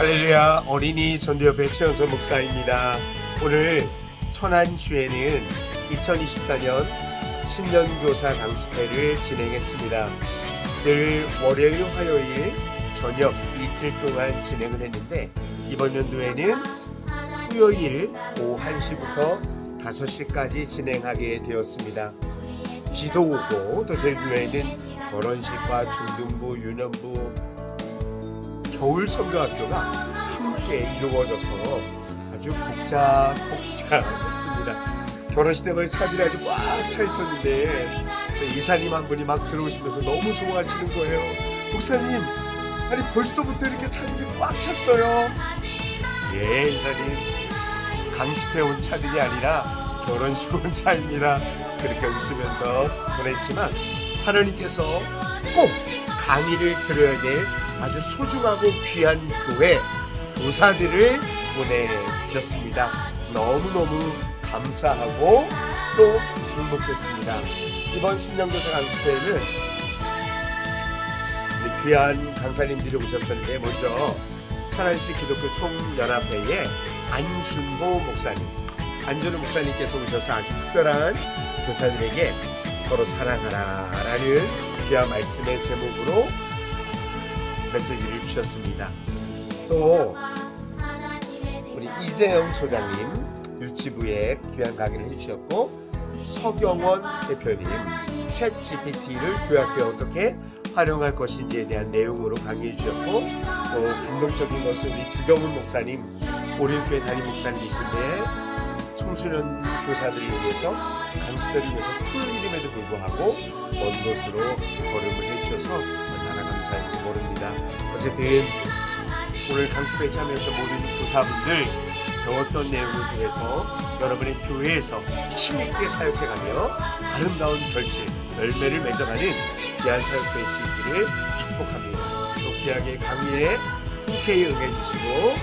할렐루야 어린이 전도협회 최연소 목사입니다. 오늘 천안주에는 2024년 신년교사 강습회를 진행했습니다. 늘 월요일, 화요일 저녁 이틀 동안 진행을 했는데 이번 연도에는 토요일 오후 1시부터 5시까지 진행하게 되었습니다. 비도 오고 또 저희 교회는 결혼식과 중등부, 유년부, 겨울 선교학교가 함께 이루어져서 아주 복잡복잡했습니다. 결혼식장을 차들이 아주 꽉 차 있었는데 그 이사님 한 분이 막 들어오시면서 너무 좋아하시는 거예요. 목사님, 아니 벌써부터 이렇게 차들이 꽉 찼어요. 예, 이사님. 강습해 온 차들이 아니라 결혼식 온 차입니다. 그렇게 웃으면서 보냈지만 하나님께서 꼭 강의를 들어야 될 아주 소중하고 귀한 교회 교사들을 보내주셨습니다. 너무너무 감사하고 또 행복했습니다. 이번 신년교사 강습회에는 우리 귀한 강사님들이 오셨었는데 먼저 천안시 기독교 총연합회의 안준호 목사님 안준호 목사님께서 오셔서 아주 특별한 교사들에게 서로 사랑하라 라는 귀한 말씀의 제목으로 메시지를 주셨습니다. 또 우리 이재영 소장님 유치부에 귀한 강의를 해주셨고 서경원 대표님 챗 GPT를 교학교에 어떻게 활용할 것인지에 대한 내용으로 강의해 주셨고 또 감동적인 것은 우리 주경훈 목사님 오륜교회 담임 목사님이신데 청소년 교사들을 위해서 강습회를 위해서 토요일임에도 불구하고 먼 곳으로 걸음을 해주셔서 감사한지 모릅니다. 어쨌든 오늘 강습에 참여했던 모든 교사분들 배웠던 내용을 통해서 여러분의 교회에서 힘있게 사역해가며 아름다운 결실, 열매를 맺어가는 귀한 사역 될수 있기를 축복합니다. 또 귀하게 강의에 흔쾌히 응해주시고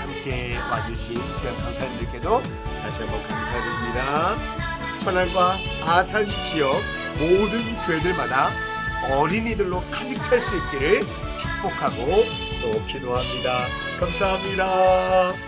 함께 와주신 귀한 강사님들께도 다시 한번 감사드립니다. 천안과 아산 지역 모든 교회들마다 어린이들로 가득 찰 수 있기를 축복하고 또 기도합니다. 감사합니다.